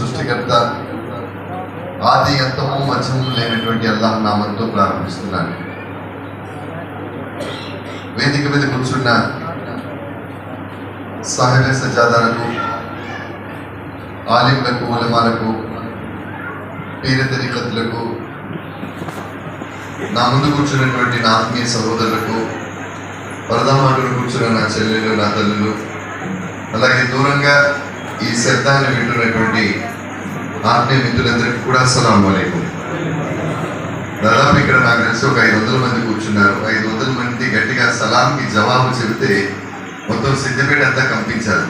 సృష్టికర్త ఆది అంతము మధ్యము లేనటువంటి అల్లాహ్ నామంతో ప్రారంభిస్తున్నాను వేదిక మీద కూర్చున్న సాహిబ సజాదాలకు ఆలింలకు ఉలమాలకు పీర తరికత్తులకు నా ముందు కూర్చున్నటువంటి నా ఆత్మీయ సహోదరులకు పరదామాటలు కూర్చున్న నా చెల్లెలు నా తల్లులు అలాగే దూరంగా ఈ శబ్దాన్ని వింటున్నటువంటి ఆత్మీయ మిత్రులందరికీ కూడా అస్సలం అలైకుం. దాదాపు ఇక్కడ నాకు తెలిసి ఒక ఐదు వందల మంది కూర్చున్నారు. ఐదు వందల మంది గట్టిగా సలాంకి జవాబు చెబితే మొత్తం సిద్దిపేట అంతా కంపించారు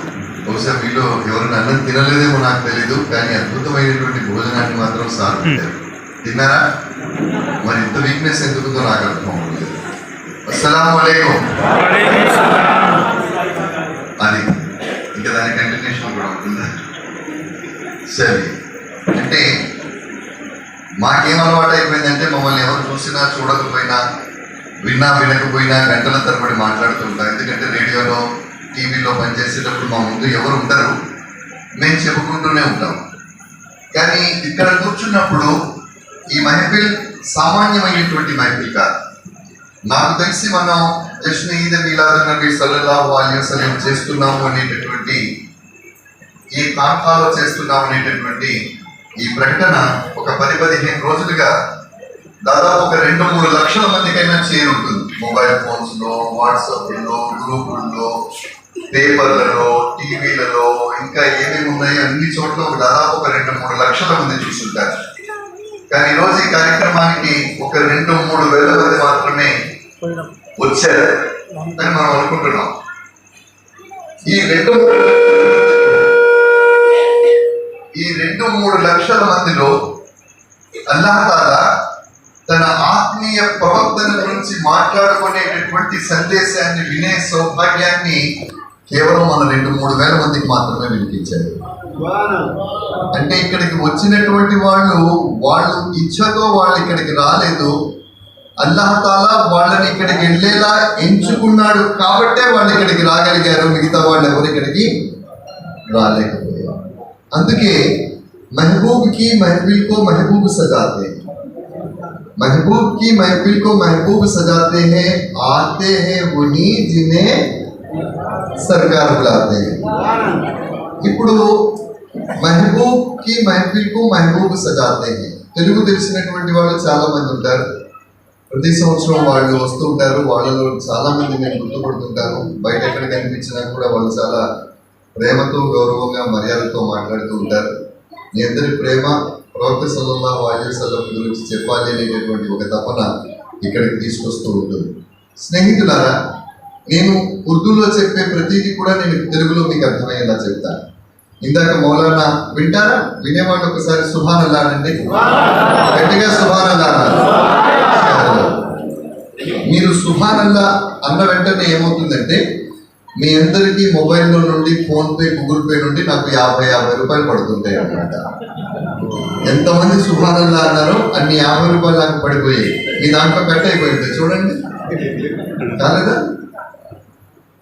బహుశా మీలో ఎవరైనా అన్నం తినలేదేమో నాకు తెలీదు కానీ అద్భుతమైనటువంటి భోజనాన్ని మాత్రం సార్ పెట్టారు. తిన్నారా? మరి ఇంత వీక్నెస్ ఎందుకుందో నాకు అర్థం అవ్వలేదు అస్సలం అది. ఇంకా దాని కంటిన్యూషన్ కూడా ఉంటుందా? సరే. అంటే మాకేం అలవాటు అయిపోయిందంటే మమ్మల్ని ఎవరు చూసినా చూడకపోయినా విన్నా వినకపోయినా గంటల తరబడి మాట్లాడుతుంటాం ఎందుకంటే రేడియోలో టీవీలో పనిచేసేటప్పుడు మా ముందు ఎవరు ఉండరు. మేము చెప్పుకుంటూనే ఉంటాం. కానీ ఇక్కడ కూర్చున్నప్పుడు ఈ మహిపిల్ సామాన్యమైనటువంటి మహిపిల్ కాదు. నాకు తెలిసి మనం జస్ట్ ఈద మిలాద్ నబీ సల్లల్లాహు అలైహి చేస్తున్నాము అనేటటువంటి ఈ ప్రాంతాల్లో చేస్తున్నాం అనేటటువంటి ఈ ప్రకటన ఒక పది పదిహేను రోజులుగా దాదాపు ఒక రెండు మూడు లక్షల మందికైనా చేరుంటుంది మొబైల్ ఫోన్స్లో వాట్సాప్లో గ్రూపుల్లో పేపర్లలో టీవీలలో ఇంకా ఏమేమి ఉన్నాయో అన్ని చోట్ల ఒక దాదాపు ఒక రెండు మూడు లక్షల మంది చూస్తుంటారు. కానీ ఈ రోజు ఈ కార్యక్రమానికి ఒక రెండు మూడు వేల మంది మాత్రమే వచ్చారు. అని మనం అనుకుంటున్నాం. ఈ రెండు ఈ రెండు మూడు లక్షల మందిలో అల్లాహతాలా తన ఆత్మీయ ప్రవర్తన గురించి మాట్లాడుకునేటటువంటి సందేశాన్ని వినే సౌభాగ్యాన్ని కేవలం మన రెండు మూడు వేల మందికి మాత్రమే వినిపించారు. అంటే ఇక్కడికి వచ్చినటువంటి వాళ్ళు వాళ్ళు ఇచ్చతో వాళ్ళు ఇక్కడికి రాలేదు. అల్లహతాలా వాళ్ళని ఇక్కడికి వెళ్ళేలా ఎంచుకున్నాడు కాబట్టే వాళ్ళు ఇక్కడికి రాగలిగారు. మిగతా వాళ్ళు ఎవరు ఇక్కడికి రాలేకపోయారు. అందుకే महबूब की महफिल को महबूब सजाते हैं महबूब की महफिल को महबूब सजाते हैं आते हैं वही जिन्हें सरकार बुलाते हैं ఇప్పుడు మహబూబ్ కి మహఫిల్ కు మహబూబ్ సజాతే హై తెలుగు తెలిసినటువంటి వాళ్ళు చాలా మంది ఉంటారు ప్రతి సంవత్సరం వాళ్ళు వస్తూ ఉంటారు వాళ్ళలో చాలా మంది నేను గుర్తుపడుతుంటాను బయట ఎక్కడ కనిపించినా కూడా వాళ్ళు చాలా ప్రేమతో గౌరవంగా మర్యాదతో మాట్లాడుతూ ఉంటారు మీ అందరి ప్రేమ ప్రవక్త సల్లల్లాహు అలైహి వసల్లం గురించి చెప్పాలి అనేటటువంటి ఒక తపన ఇక్కడికి తీసుకొస్తూ ఉంటుంది. స్నేహితులారా నేను ఉర్దూలో చెప్పే ప్రతిదీ కూడా నేను తెలుగులో మీకు అర్థమయ్యేలా చెప్తాను. ఇందాక మౌలానా వింటారా? వినేవాళ్ళు ఒకసారి సుభాన్ అల్లా అనండి గట్టిగా సుభాన్ అల్లా. మీరు సుభాన్ అల్లా అన్న వెంటనే ఏమవుతుందంటే మీ అందరికీ మొబైల్లో నుండి ఫోన్ పే గూగుల్ పే నుండి నాకు యాభై యాభై రూపాయలు పడుతుంటాయి అన్నమాట. ఎంతమంది సుభానల్లా అన్నారో అన్ని యాభై రూపాయలు నాకు పడిపోయాయి. మీ దాంట్లో కట్ అయిపోయింది. చూడండి. కాలేదా?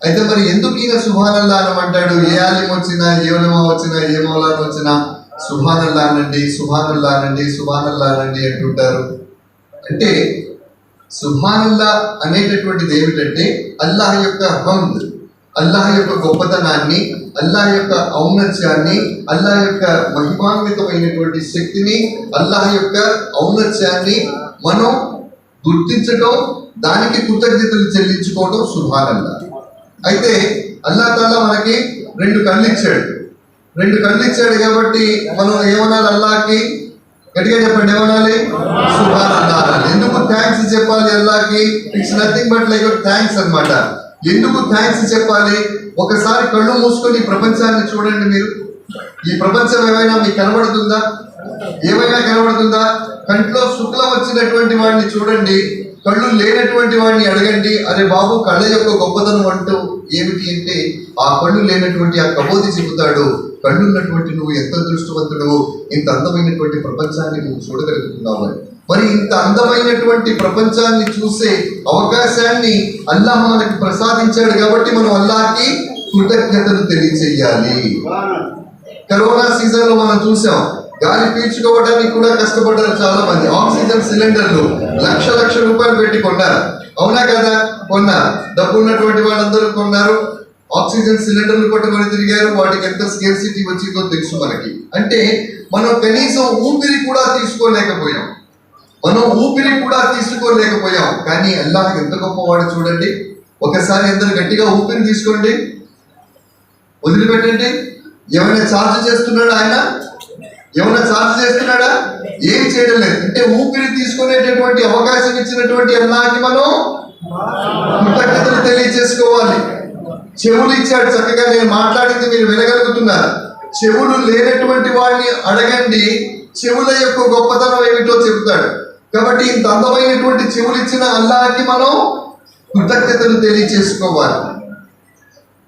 అయితే మరి ఎందుకు ఈయన సుభానల్లా అనమంటాడు ఏ ఆలయం వచ్చినా ఏ ఉలమా వచ్చినా ఏ మౌలాన వచ్చినా సుభానల్లా అనండి సుభానల్లా అనండి సుభానల్లా అనండి అంటుంటారు. అంటే సుభానల్లా అనేటటువంటిది ఏమిటంటే అల్లాహ్ యొక్క హంద్. అల్లాహ్ యొక్క గొప్పతనాన్ని అల్లాహ్ యొక్క ఔన్నత్యాన్ని అల్లాహ్ యొక్క మహిమాన్వితమైనటువంటి శక్తిని అల్లాహ్ యొక్క ఔన్నత్యాన్ని మనం గుర్తించడం దానికి కృతజ్ఞతలు చెల్లించుకోవడం సుభానల్లా. అయితే అల్లా తాలా మనకి రెండు కళ్ళు ఇచ్చాడు రెండు కళ్ళు ఇచ్చాడు కాబట్టి మనం ఏమనాలి అల్లాకి గట్టిగా చెప్పండి ఏమనాలి? సుభాన్ ఎందుకు థ్యాంక్స్ చెప్పాలి అల్లాకి it's nothing but like thanks అన్నమాట. ఎందుకు థ్యాంక్స్ చెప్పాలి? ఒకసారి కళ్ళు మూసుకొని ప్రపంచాన్ని చూడండి మీరు. ఈ ప్రపంచం ఏమైనా మీకు కనబడుతుందా? ఏమైనా కనబడుతుందా? కంట్లో శుక్లం వచ్చినటువంటి వాడిని చూడండి. కళ్ళు లేనటువంటి వాడిని అడగండి. అరే బాబు కళ్ళ యొక్క గొప్పతనం అంటూ ఏమిటి అంటే ఆ కళ్ళు లేనటువంటి ఆ కబోది చెబుతాడు. కళ్ళు ఉన్నటువంటి నువ్వు ఎంత దృష్టివంతుడు ఇంత అందమైనటువంటి ప్రపంచాన్ని నువ్వు చూడగలుగుతున్నావు అని. మరి ఇంత అందమైనటువంటి ప్రపంచాన్ని చూసే అవకాశాన్ని అల్లాహ్ మనకి ప్రసాదించాడు కాబట్టి మనం అల్లాహకి కృతజ్ఞతలు తెలియచేయాలి కరోనా సీజన్లో మనం చూసాం గాలి పీల్చుకోవడానికి కూడా కష్టపడ్డారు చాలా మంది ఆక్సిజన్ సిలిండర్లు లక్ష లక్ష రూపాయలు పెట్టి కొన్నారు. అవునా కదా? కొన్నారు డబ్బు ఉన్నటువంటి వాళ్ళందరూ కొన్నారు. ఆక్సిజన్ సిలిండర్లు కొట్టుకొని తిరిగారు. వాటికి ఎంత స్కేర్సిటీ వచ్చిందో తెలుసు మనకి. అంటే మనం కనీసం ఊపిరి కూడా తీసుకోలేకపోయాం. మనం ఊపిరి కూడా తీసుకోలేకపోయాం. కానీ అల్లాహ్ ఎంత గొప్పవాడు చూడండి. ఒకసారి ఇద్దరు గట్టిగా ఊపిరి తీసుకోండి. వదిలిపెట్టండి. ఏమైనా ఛార్జ్ చేస్తున్నాడా ఆయన? ఏమైనా ఛార్జ్ చేస్తున్నాడా? ఏం చేయడం లేదు. అంటే ఊపిరి తీసుకునేటటువంటి అవకాశం ఇచ్చినటువంటి అల్లాహకి మనం కృతజ్ఞతలు తెలియజేసుకోవాలి. చెవులు ఇచ్చాడు. చక్కగా నేను మాట్లాడింది మీరు వినగలుగుతున్నారు. చెవులు లేనటువంటి వాడిని అడగండి. చెవుల యొక్క గొప్పతనం ఏమిటో చెబుతాడు. కాబట్టి ఇంత అందమైనటువంటి చెవులు ఇచ్చిన అల్లాహకి మనం కృతజ్ఞతలు తెలియజేసుకోవాలి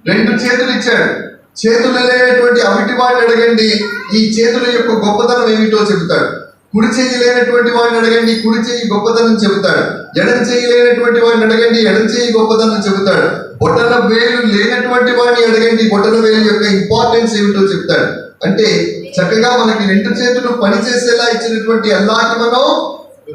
రెండు చేతులు ఇచ్చాడు. చేతులు లేనటువంటి అవిటి వాడిని అడగండి ఈ చేతుల యొక్క గొప్పతనం ఏమిటో చెబుతాడు. కుడి చెయ్యి లేనటువంటి వాడిని అడగండి కుడి చెయ్యి గొప్పతనం చెబుతాడు. ఎడం చెయ్యి లేనటువంటి వాడిని అడగండి ఎడం చెయ్యి గొప్పతనం చెబుతాడు. బొట్టల వేలు లేనటువంటి వాడిని అడగండి బొట్టల వేలు యొక్క ఇంపార్టెన్స్ ఏమిటో చెప్తాడు అంటే చక్కగా మనకి రెండు చేతులు పనిచేసేలా ఇచ్చినటువంటి అల్లాకి మనం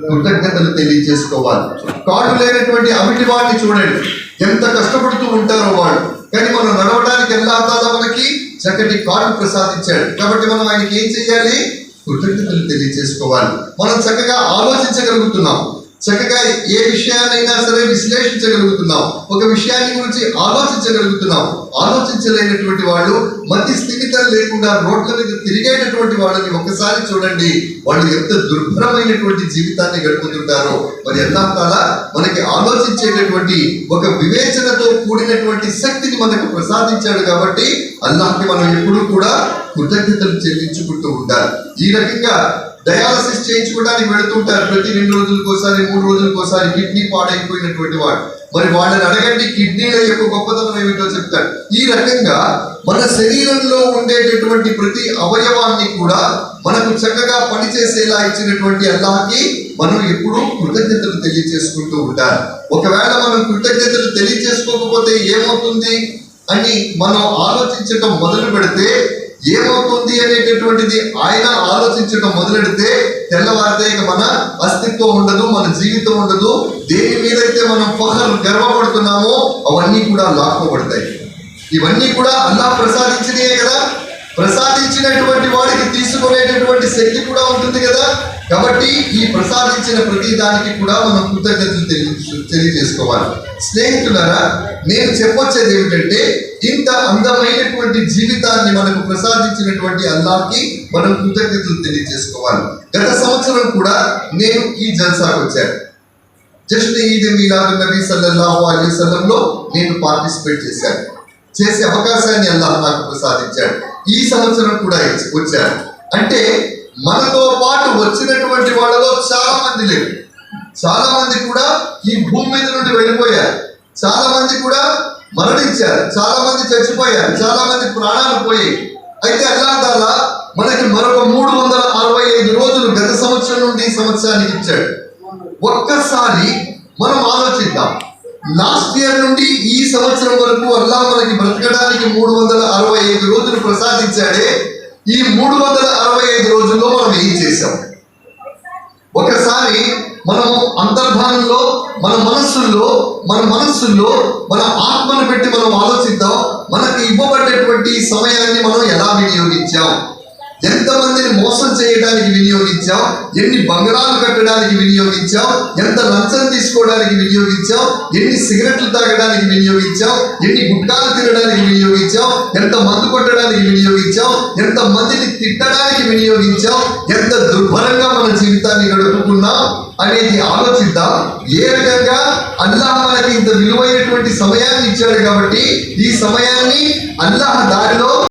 కృతజ్ఞతలు తెలియజేసుకోవాలి. కాడు లేనటువంటి అవిటి వాడిని చూడండి. ఎంత కష్టపడుతూ ఉంటారో వాళ్ళు కానీ మనం నడవడానికి ఎలా తాలా మనకి చక్కటి కాళ్ళు ప్రసాదించాడు. కాబట్టి మనం ఆయనకి ఏం చేయాలి కృతజ్ఞతలు తెలియజేసుకోవాలి. మనం చక్కగా ఆలోచించగలుగుతున్నాం. చక్కగా ఏ విషయాన్నైనా సరే విశ్లేషించగలుగుతున్నాం. ఒక విషయాన్ని గురించి ఆలోచించగలుగుతున్నాం. ఆలోచించలేనటువంటి వాళ్ళు మతి స్థిమితం లేకుండా రోడ్ల మీద తిరిగేటటువంటి వాళ్ళని ఒకసారి చూడండి. వాళ్ళు ఎంత దుర్భరమైనటువంటి జీవితాన్ని గడుపుతుంటారో. మరి ఎలా కాలా మనకి ఆలోచించేటటువంటి ఒక వివేచనతో కూడినటువంటి శక్తిని మనకు ప్రసాదించాడు కాబట్టి అల్లాహ్కి మనం ఎప్పుడూ కూడా కృతజ్ఞతలు చెల్లించుకుంటూ ఉండాలి. ఈ రకంగా డయాలసిస్ చేయించుకోవడానికి వెళుతుంటారు. ప్రతి రెండు రోజులకు ఒకసారి మూడు రోజులకు ఒకసారి కిడ్నీ పాడైపోయినటువంటి వాడు. మరి వాళ్ళని అడగండి కిడ్నీల యొక్క గొప్పతనం ఏమిటో చెప్తారు. ఈ రకంగా మన శరీరంలో ఉండేటటువంటి ప్రతి అవయవాన్ని కూడా మనకు చక్కగా పనిచేసేలా ఇచ్చినటువంటి అల్లాహకి మనం ఎప్పుడూ కృతజ్ఞతలు తెలియజేసుకుంటూ ఉండాలి ఒకవేళ మనం కృతజ్ఞతలు తెలియజేసుకోకపోతే ఏమవుతుంది అని మనం ఆలోచించటం మొదలు పెడితే ఏమవుతుంది అనేటటువంటిది ఆయన ఆలోచించడం మొదలెడితే తెల్లవారితే ఇక మన అస్తిత్వం ఉండదు మన జీవితం ఉండదు. దేని మీదైతే మనం ఫహర్ గర్వపడుతున్నామో అవన్నీ కూడా లాక్కోబడతాయి. ఇవన్నీ కూడా అల్లా ప్రసాదించినయే కదా. ప్రసాదించినటువంటి వాడికి తీసుకునేటటువంటి శక్తి కూడా ఉంటుంది కదా. కాబట్టి ఈ ప్రసాదించిన ప్రతి దానికి కూడా మనం కృతజ్ఞతలు తెలియ తెలియజేసుకోవాలి. స్నేహితులరా నేను చెప్పొచ్చేది ఏమిటంటే ఇంత అందమైనటువంటి జీవితాన్ని మనకు ప్రసాదించినటువంటి అల్లాకి మనం కృతజ్ఞతలు తెలియజేసుకోవాలి. గత సంవత్సరం కూడా నేను ఈ జల్సాకు వచ్చాను. జస్ట్ ఈద్ మీలాదు నబీ సల్లల్లాహు అలీ సలంలో నేను పార్టిసిపేట్ చేశాను. చేసే అవకాశాన్ని అల్లాహ్ నాకు ప్రసాదించాడు. ఈ సంవత్సరం కూడా ఇచ్చి- వచ్చాను అంటే మనతో పాటు వచ్చినటువంటి వాళ్ళలో చాలా మంది లేరు. చాలా మంది కూడా ఈ భూమి మీద నుండి వెళ్ళిపోయారు. చాలా మంది కూడా మరణించారు. చాలా మంది చచ్చిపోయారు. చాలా మంది ప్రాణాలు పోయాయి అయితే అల్లా మనకి మరొక మూడు వందల అరవై ఐదు రోజులు గత సంవత్సరం నుండి ఈ సంవత్సరానికి ఇచ్చాడు. ఒక్కసారి మనం ఆలోచిద్దాం. లాస్ట్ ఇయర్ నుండి ఈ సంవత్సరం వరకు అల్లా మనకి బ్రతకడానికి మూడు వందల అరవై ఐదు రోజులు ప్రసాదించాడే. ఈ మూడు వందల అరవై ఐదు రోజుల్లో మనం ఏం చేశాం? ఒకసారి మనం అంతర్ధానంలో మన మనస్సుల్లో మన మనస్సుల్లో మన ఆత్మను పెట్టి మనం ఆలోచిద్దాం. మనకి ఇవ్వబడ్డటువంటి సమయాన్ని మనం ఎలా వినియోగించాం? ఎంతమందిని మోసం చేయడానికి వినియోగించాం ఎన్ని బంగారాలు కట్టడానికి వినియోగించాం ఎంత లంచం తీసుకోవడానికి వినియోగించాం ఎన్ని సిగరెట్లు తాగడానికి వినియోగించాం ఎన్ని గుట్టాలు తినడానికి వినియోగించాం ఎంత మందు కొట్టడానికి వినియోగించాం ఎంత మందిని తిట్టడానికి వినియోగించాం ఎంత దుర్భరంగా మన జీవితాన్ని గడుపుకున్నాం అనేది ఆలోచిద్దాం. ఏ రకంగా అల్లాహ్ మనకి ఇంత విలువైనటువంటి సమయాన్ని ఇచ్చాడు కాబట్టి ఈ సమయాన్ని అల్లాహ్ దారిలో